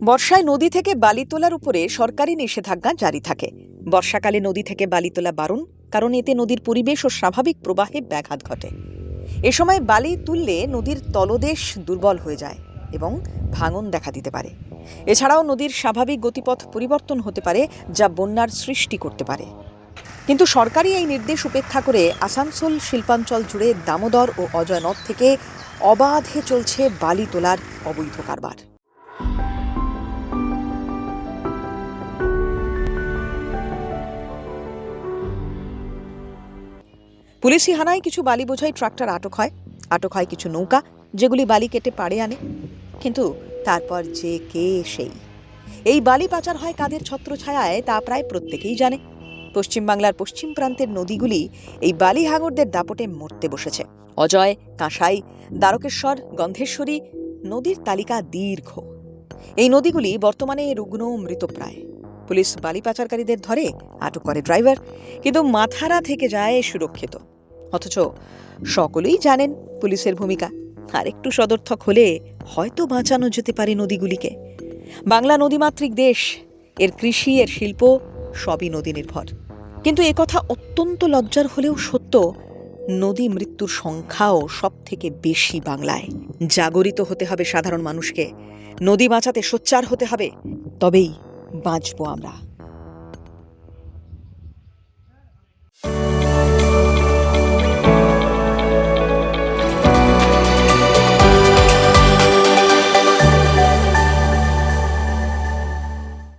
বর্ষায় নদী থেকে বালি তোলার উপরে সরকারি নিষেধাজ্ঞা জারি থাকে। বর্ষাকালে নদী থেকে বালি তোলা বারণ, কারণ এতে নদীর পরিবেশ ও স্বাভাবিক প্রবাহে ব্যাঘাত ঘটে। এ সময় বালি তুললে নদীর তলদেশ দুর্বল হয়ে যায় এবং ভাঙন দেখা দিতে পারে। এছাড়াও নদীর স্বাভাবিক গতিপথ পরিবর্তন হতে পারে, যা বন্যার সৃষ্টি করতে পারে। কিন্তু সরকারি এই নির্দেশ উপেক্ষা করে আসানসোল শিল্পাঞ্চল জুড়ে দামোদর ও অজয় নদ থেকে অবাধে চলছে বালি তোলার অবৈধ কারবার। পুলিশি হানায় কিছু বালি বোঝাই ট্রাক্টর আটক হয়। আটক হয় কিছু নৌকা, যেগুলি বালি কেটে পাড়ে আনে। কিন্তু তারপর যে কে সেই? এই বালি পাচার হয় কাদের ছত্রছায়ায়, তা প্রায় প্রত্যেকেই জানে। পশ্চিমবাংলার পশ্চিম প্রান্তের নদীগুলি এই বালি হাঙরদের দাপটে মরতে বসেছে। অজয়, কাঁসাই, দ্বারকেশ্বর, গন্ধেশ্বরী নদীর তালিকা দীর্ঘ। এই নদীগুলি বর্তমানে রুগ্ন মৃতপ্রায় পুলিশ বালি পাচারকারীদের ধরে আটক করে ড্রাইভার, কিন্তু মাথারা থেকে যায় সুরক্ষিত। অথচ সকলেই জানেন পুলিশের ভূমিকা। আর একটু সদর্থক হলে হয়তো বাঁচানো যেতে পারে নদীগুলিকে। বাংলা নদীমাতৃক দেশ, এর কৃষি, এর শিল্প সবই নদী নির্ভর। কিন্তু একথা অত্যন্ত লজ্জার হলেও সত্য, নদী মৃত্যুর সংখ্যাও সব থেকে বেশি বাংলায়। জাগরিত হতে হবে সাধারণ মানুষকে। নদী বাঁচাতে সোচ্চার হতে হবে। তবেই বাঁচবো আমরা